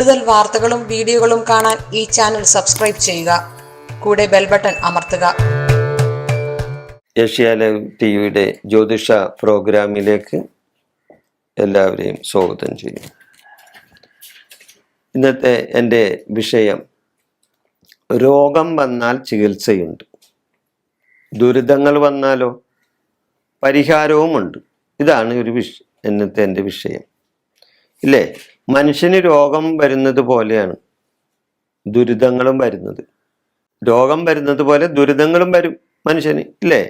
കൂടുതൽ വാർത്തകളും വീഡിയോകളും കാണാൻ ഈ ചാനൽ സബ്സ്ക്രൈബ് ചെയ്യുക. കൂടെ ബെൽ ബട്ടൺ അമർത്തുക. ഏഷ്യാലൈവ് ടി വിയുടെ ജ്യോതിഷ പ്രോഗ്രാമിലേക്ക് എല്ലാവരെയും സ്വാഗതം ചെയ്യും ഇന്നത്തെ എന്റെ വിഷയം രോഗം വന്നാൽ ചികിത്സയുണ്ട്. ദുരിതങ്ങൾ വന്നാലോ പരിഹാരവുമുണ്ട്. ഇതാണ് ഒരു വിഷ ഇന്നത്തെ എന്റെ വിഷയം. ഇല്ലേ? മനുഷ്യന് രോഗം വരുന്നത് പോലെയാണ്. ദുരിതങ്ങളും വരുന്നത്. രോഗം വരുന്നത് പോലെ ദുരിതങ്ങളും വരും മനുഷ്യന് ഇല്ലേ?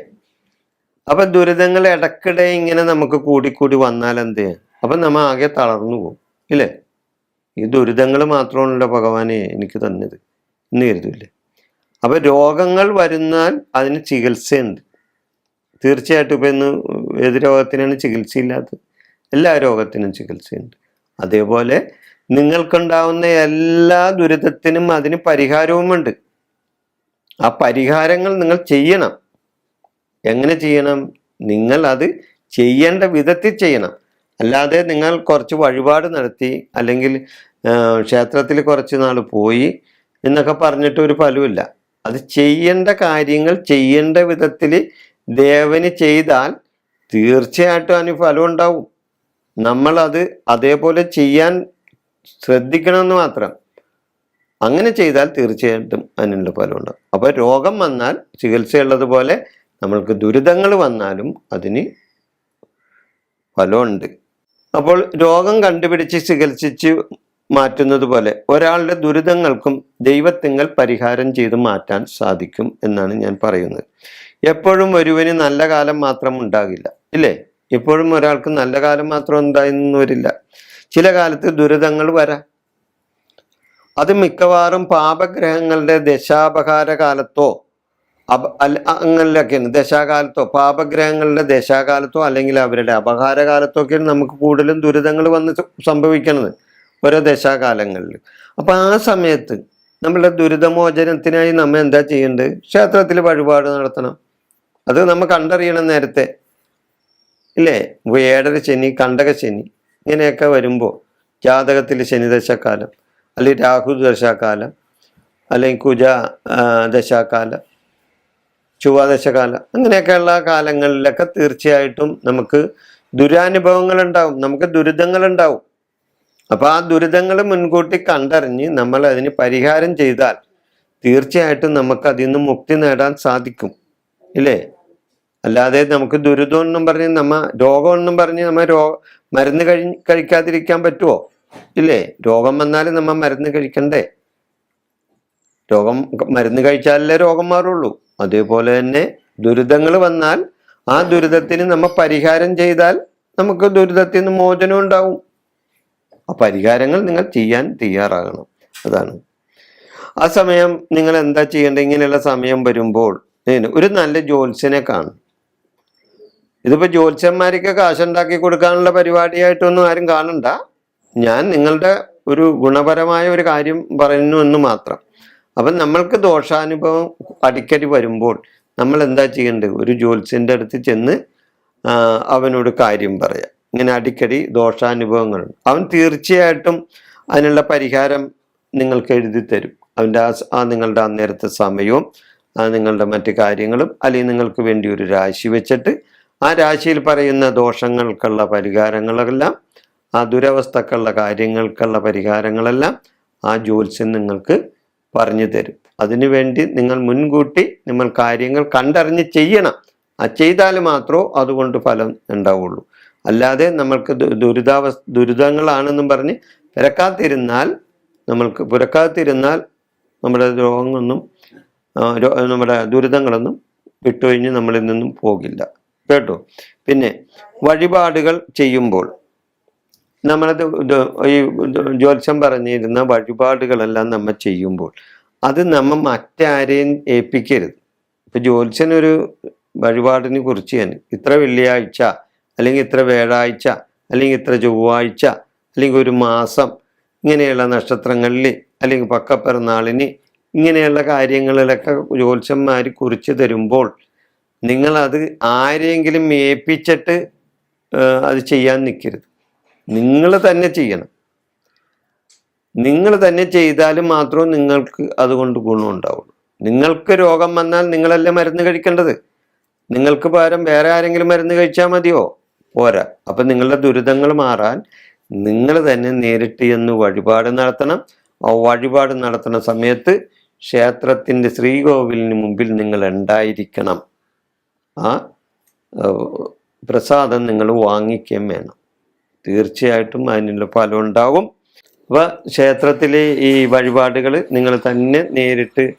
അപ്പൊ ദുരിതങ്ങൾ ഇടക്കിടെ ഇങ്ങനെ നമുക്ക് കൂടിക്കൂടി വന്നാൽ എന്ത്? ചെയ്യാം അപ്പൊ നമ്മ ആകെ തളർന്നു പോകും ഇല്ലേ? ഈ ദുരിതങ്ങൾ മാത്രമാണല്ലോ ഭഗവാനെ എനിക്ക് തന്നത് എന്ന് കരുതില്ലേ? അപ്പൊ രോഗങ്ങൾ വരുന്നാൽ അതിന് ചികിത്സയുണ്ട്. തീർച്ചയായിട്ടും ഇപ്പൊ ഇന്ന് ഏത് രോഗത്തിനാണ് ചികിത്സയില്ലാത്തത്? എല്ലാ രോഗത്തിനും ചികിത്സയുണ്ട്. അതേപോലെ നിങ്ങൾക്കുണ്ടാവുന്ന എല്ലാ ദുരിതത്തിനും അതിന് പരിഹാരവുമുണ്ട്. ആ പരിഹാരങ്ങൾ നിങ്ങൾ ചെയ്യണം. എങ്ങനെ ചെയ്യണം? നിങ്ങൾ അത് ചെയ്യേണ്ട വിധത്തിൽ ചെയ്യണം. അല്ലാതെ നിങ്ങൾ കുറച്ച് വഴിപാട് നടത്തി അല്ലെങ്കിൽ ക്ഷേത്രത്തിൽ കുറച്ച് നാൾ പോയി എന്നൊക്കെ പറഞ്ഞിട്ട് ഒരു ഫലമില്ല അത് ചെയ്യേണ്ട കാര്യങ്ങൾ ചെയ്യേണ്ട വിധത്തിൽ ദേവന് ചെയ്താൽ തീർച്ചയായിട്ടും അതിന് ഫലം ഉണ്ടാവും. നമ്മളത് അതേപോലെ ചെയ്യാൻ ശ്രദ്ധിക്കണമെന്ന് മാത്രം. അങ്ങനെ ചെയ്താൽ തീർച്ചയായിട്ടും അതിനുള്ള ഫലമുണ്ട്. അപ്പോൾ രോഗം വന്നാൽ ചികിത്സയുള്ളതുപോലെ നമ്മൾക്ക് ദുരിതങ്ങൾ വന്നാലും അതിന് ഫലമുണ്ട്. അപ്പോൾ രോഗം കണ്ടുപിടിച്ച് ചികിത്സിച്ച് മാറ്റുന്നത് പോലെ ഒരാളുടെ ദുരിതങ്ങൾക്കും ദൈവത്തിങ്കൽ പരിഹാരം ചെയ്ത് മാറ്റാൻ സാധിക്കും എന്നാണ് ഞാൻ പറയുന്നത്. എപ്പോഴും ഒരുവന് നല്ല കാലം മാത്രം ഉണ്ടാകില്ല ഇല്ലേ? എപ്പോഴും ഒരാൾക്ക് നല്ല കാലം മാത്രം ഉണ്ടായെന്ന് വരില്ല. ചില കാലത്ത് ദുരിതങ്ങൾ വരാം. അത് മിക്കവാറും പാപഗ്രഹങ്ങളുടെ ദശാപകാര കാലത്തോ അപ അങ്ങനെയൊക്കെയാണ്. ദശാകാലത്തോ പാപഗ്രഹങ്ങളുടെ ദശാകാലത്തോ അല്ലെങ്കിൽ അവരുടെ അപകാരകാലത്തോ ഒക്കെയാണ് നമുക്ക് കൂടുതലും ദുരിതങ്ങൾ വന്ന് സംഭവിക്കുന്നത് ഓരോ ദശാകാലങ്ങളിൽ. അപ്പം ആ സമയത്ത് നമ്മളുടെ ദുരിതമോചനത്തിനായി നമ്മൾ എന്താ ചെയ്യേണ്ടത്? ക്ഷേത്രത്തിൽ വഴിപാട് നടത്തണം. അത് നമ്മൾ കണ്ടറിയണം നേരത്തെ. ഇല്ലേ? ഏഴര ശനി കണ്ടക ശനി ഇങ്ങനെയൊക്കെ വരുമ്പോൾ ജാതകത്തിൽ ശനിദശാകാലം അല്ലെങ്കിൽ രാഹു ദശാകാലം അല്ലെങ്കിൽ കുജ ദശാക്കാലം ദശാകാലം ചൊവ്വാദശകാലം അങ്ങനെയൊക്കെയുള്ള കാലങ്ങളിലൊക്കെ തീർച്ചയായിട്ടും നമുക്ക് ദുരാനുഭവങ്ങൾ ഉണ്ടാവും നമുക്ക് ദുരിതങ്ങൾ ഉണ്ടാവും അപ്പോൾ ആ ദുരിതങ്ങൾ മുൻകൂട്ടി കണ്ടറിഞ്ഞ് നമ്മൾ അതിന് പരിഹാരം ചെയ്താൽ തീർച്ചയായിട്ടും നമുക്ക് അതിൽ നിന്ന് മുക്തി നേടാൻ സാധിക്കും. ഇല്ലേ? അല്ലാതെ നമുക്ക് ദുരിതം എന്നും പറഞ്ഞ് നമ്മ രോഗം എന്നും പറഞ്ഞ് നമ്മ രോ മരുന്ന് കഴി കഴിക്കാതിരിക്കാൻ പറ്റുമോ ഇല്ലേ? രോഗം വന്നാലും നമ്മ മരുന്ന് കഴിക്കണ്ടേ? രോഗം മരുന്ന് കഴിച്ചാലല്ലേ രോഗം മാറുള്ളൂ. അതേപോലെ തന്നെ ദുരിതങ്ങൾ വന്നാൽ ആ ദുരിതത്തിന് നമ്മ പരിഹാരം ചെയ്താൽ നമുക്ക് ദുരിതത്തിൽ നിന്ന് മോചനം ഉണ്ടാവും. ആ പരിഹാരങ്ങൾ നിങ്ങൾ ചെയ്യാൻ തയ്യാറാകണം. അതാണ്. ആ സമയം നിങ്ങൾ എന്താ ചെയ്യേണ്ടത്? ഇങ്ങനെയുള്ള സമയം വരുമ്പോൾ ഒരു നല്ല ജ്യോത്സ്യനെ കാണും. ഇതിപ്പോ ജ്യോത്സ്യന്മാർക്ക് കാശുണ്ടാക്കി കൊടുക്കാനുള്ള പരിപാടിയായിട്ടൊന്നും ആരും കാണണ്ട. ഞാൻ നിങ്ങളുടെ ഒരു ഗുണപരമായ ഒരു കാര്യം പറയുന്നു എന്ന് മാത്രം. അപ്പം നമ്മൾക്ക് ദോഷാനുഭവം അടിക്കടി വരുമ്പോൾ നമ്മൾ എന്താ ചെയ്യേണ്ടത്? ഒരു ജ്യോത്സ്യന്റെ അടുത്ത് ചെന്ന് അവനോട് കാര്യം പറയാം. ഇങ്ങനെ അടിക്കടി ദോഷാനുഭവങ്ങളുണ്ട് അവൻ തീർച്ചയായിട്ടും അതിനുള്ള പരിഹാരം നിങ്ങൾക്ക് എഴുതി തരും. അവന്റെ ആ നിങ്ങളുടെ അന്നേരത്തെ സമയവും നിങ്ങളുടെ മറ്റു കാര്യങ്ങളും അല്ലെങ്കിൽ നിങ്ങൾക്ക് വേണ്ടി ഒരു രാശി വെച്ചിട്ട് ആ രാശിയിൽ പറയുന്ന ദോഷങ്ങൾക്കുള്ള പരിഹാരങ്ങളെല്ലാം ആ ദുരവസ്ഥക്കുള്ള കാര്യങ്ങൾക്കുള്ള പരിഹാരങ്ങളെല്ലാം ആ ജ്യോത്സ്യൻ നിങ്ങൾക്ക് പറഞ്ഞു തരും. അതിനുവേണ്ടി നിങ്ങൾ മുൻകൂട്ടി നിങ്ങൾ കാര്യങ്ങൾ കണ്ടറിഞ്ഞ് ചെയ്യണം. ആ ചെയ്താൽ മാത്രമേ അതുകൊണ്ട് ഫലം ഉണ്ടാവുള്ളൂ. അല്ലാതെ നമ്മൾക്ക് ദുരിതാവ ദുരിതങ്ങളാണെന്നും പറഞ്ഞ് പുരക്കാത്തിരുന്നാൽ നമ്മൾക്ക് പുരക്കാത്തിരുന്നാൽ നമ്മുടെ രോഗങ്ങളൊന്നും നമ്മുടെ ദുരിതങ്ങളൊന്നും വിട്ടുകഴിഞ്ഞ് നമ്മളിൽ നിന്നും പോകില്ല. കേട്ടോ. പിന്നെ വഴിപാടുകൾ ചെയ്യുമ്പോൾ നമ്മളത് ഈ ജ്യോത്സ്യം പറഞ്ഞിരുന്ന വഴിപാടുകളെല്ലാം നമ്മൾ ചെയ്യുമ്പോൾ അത് നമ്മൾ മറ്റാരെയും ഏൽപ്പിക്കരുത്. ഇപ്പൊ ജ്യോത്സ്യനൊരു വഴിപാടിനെ കുറിച്ച് തന്നെ ഇത്ര വെള്ളിയാഴ്ച അല്ലെങ്കിൽ ഇത്ര വ്യാഴാഴ്ച അല്ലെങ്കിൽ ഇത്ര ചൊവ്വാഴ്ച അല്ലെങ്കിൽ ഒരു മാസം ഇങ്ങനെയുള്ള നക്ഷത്രങ്ങളിൽ അല്ലെങ്കിൽ പക്കപ്പിറന്നാളിന് ഇങ്ങനെയുള്ള കാര്യങ്ങളിലൊക്കെ ജ്യോത്സ്യന്മാർ കുറിച്ച് തരുമ്പോൾ നിങ്ങളത് ആരെങ്കിലും ഏൽപ്പിച്ചിട്ട് അത് ചെയ്യാൻ നിൽക്കരുത് നിങ്ങൾ തന്നെ ചെയ്യണം. നിങ്ങൾ തന്നെ ചെയ്താലും മാത്രമേ നിങ്ങൾക്ക് അതുകൊണ്ട് ഗുണമുണ്ടാവുള്ളൂ നിങ്ങൾക്ക് രോഗം വന്നാൽ നിങ്ങളല്ലേ മരുന്ന് കഴിക്കേണ്ടത്? നിങ്ങൾക്ക് പകരം വേറെ ആരെങ്കിലും മരുന്ന് കഴിച്ചാൽ മതിയോ? പോരാ. അപ്പം നിങ്ങളുടെ ദുരിതങ്ങൾ മാറാൻ നിങ്ങൾ തന്നെ നേരിട്ട് എന്ന് വഴിപാട് നടത്തണം. ആ വഴിപാട് നടത്തുന്ന സമയത്ത് ക്ഷേത്രത്തിന്റെ ശ്രീകോവിലിന് മുമ്പിൽ നിങ്ങൾ ഉണ്ടായിരിക്കണം. ആ പ്രസാദം നിങ്ങൾ വാങ്ങിക്കുകയും വേണം. തീർച്ചയായിട്ടും അതിനുള്ള ഫലം ഉണ്ടാകും. അപ്പോൾ ക്ഷേത്രത്തിലെ ഈ വഴിപാടുകൾ നിങ്ങൾ തന്നെ നേരിട്ട്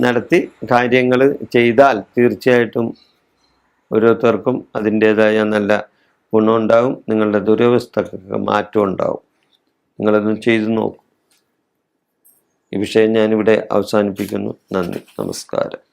നടത്തി കാര്യങ്ങൾ ചെയ്താൽ തീർച്ചയായിട്ടും ഓരോരുത്തർക്കും അതിന്റേതായ നല്ല ഗുണമുണ്ടാകും നിങ്ങളുടെ ദുരവസ്ഥക്കൊക്കെ മാറ്റം ഉണ്ടാകും. നിങ്ങളതൊന്ന് ചെയ്തു നോക്കും. ഈ വിഷയം ഞാനിവിടെ അവസാനിപ്പിക്കുന്നു. നന്ദി. നമസ്കാരം.